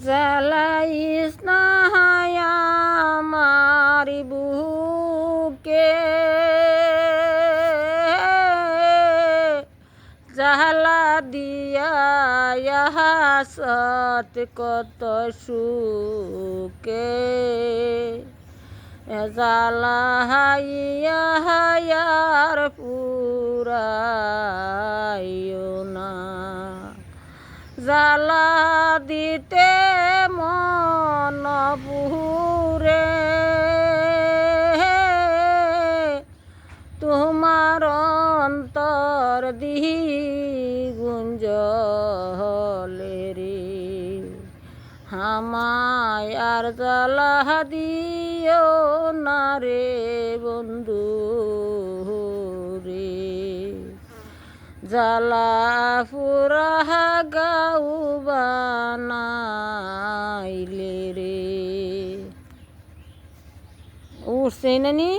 জ্বালাইস না আমার বুকে। জ্বালা দিয়া সত কত সুকে জ্বালা হাইয়া হায়ার জ্বালা দিতে মন পুরে তোমার অন্তর দিহি গুঞ্জলে রে। হামায় জ্বালা দিও না রে বন্ধু রে জ্বালা পুরা গাউ বানাইলে রে। উঠছে নানি?